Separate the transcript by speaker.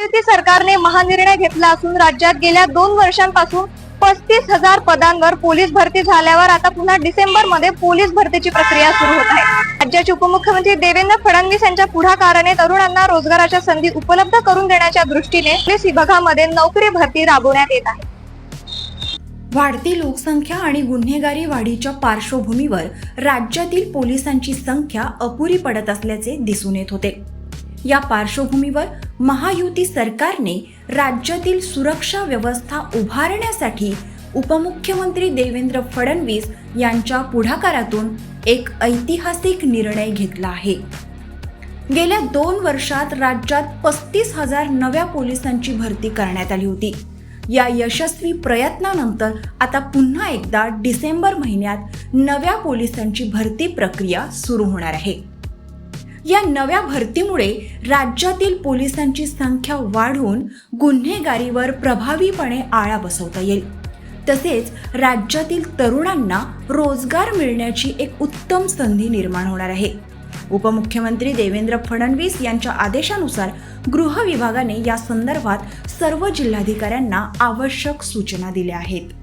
Speaker 1: महायुती सरकारने महानिर्णय घेतला असून राज्यात गेल्या दोन वर्षांपासून पस्तीस हजार पदांवर पोलीस भरती झाल्यावर आता पुन्हा डिसेंबरमध्ये पोलीस भरतीची प्रक्रिया सुरू होत आहे. राज्याचे उपमुख्यमंत्री देवेंद्र फडणवीस यांच्या पुढाकाराने तरुणांना रोजगाराच्या संधी उपलब्ध करून देण्याच्या दृष्टीने पोलीस विभागामध्ये नोकरी भरती राबवण्यात येत आहे.
Speaker 2: वाढती लोकसंख्या आणि गुन्हेगारी वाढीच्या पार्श्वभूमीवर राज्यातील पोलिसांची संख्या अपुरी पडत असल्याचे दिसून येत होते. या पार्श्वभूमीवर महायुती सरकारने राज्यातील सुरक्षा व्यवस्था उभारण्यासाठी उपमुख्यमंत्री देवेंद्र फडणवीस यांच्या पुढाकारातून एक ऐतिहासिक निर्णय घेतला आहे. गेल्या दोन वर्षात राज्यात पस्तीस हजार नव्या पोलिसांची भरती करण्यात आली होती. या यशस्वी प्रयत्नानंतर आता पुन्हा एकदा डिसेंबर महिन्यात नव्या पोलिसांची भरती प्रक्रिया सुरू होणार आहे. या नव्या भरतीमुळे राज्यातील पोलिसांची संख्या वाढवून गुन्हेगारीवर प्रभावीपणे आळा बसवता येईल. तसेच राज्यातील तरुणांना रोजगार मिळण्याची एक उत्तम संधी निर्माण होणार आहे. उपमुख्यमंत्री देवेंद्र फडणवीस यांच्या आदेशानुसार गृह विभागाने या संदर्भात सर्व जिल्हाधिकाऱ्यांना आवश्यक सूचना दिल्या आहेत.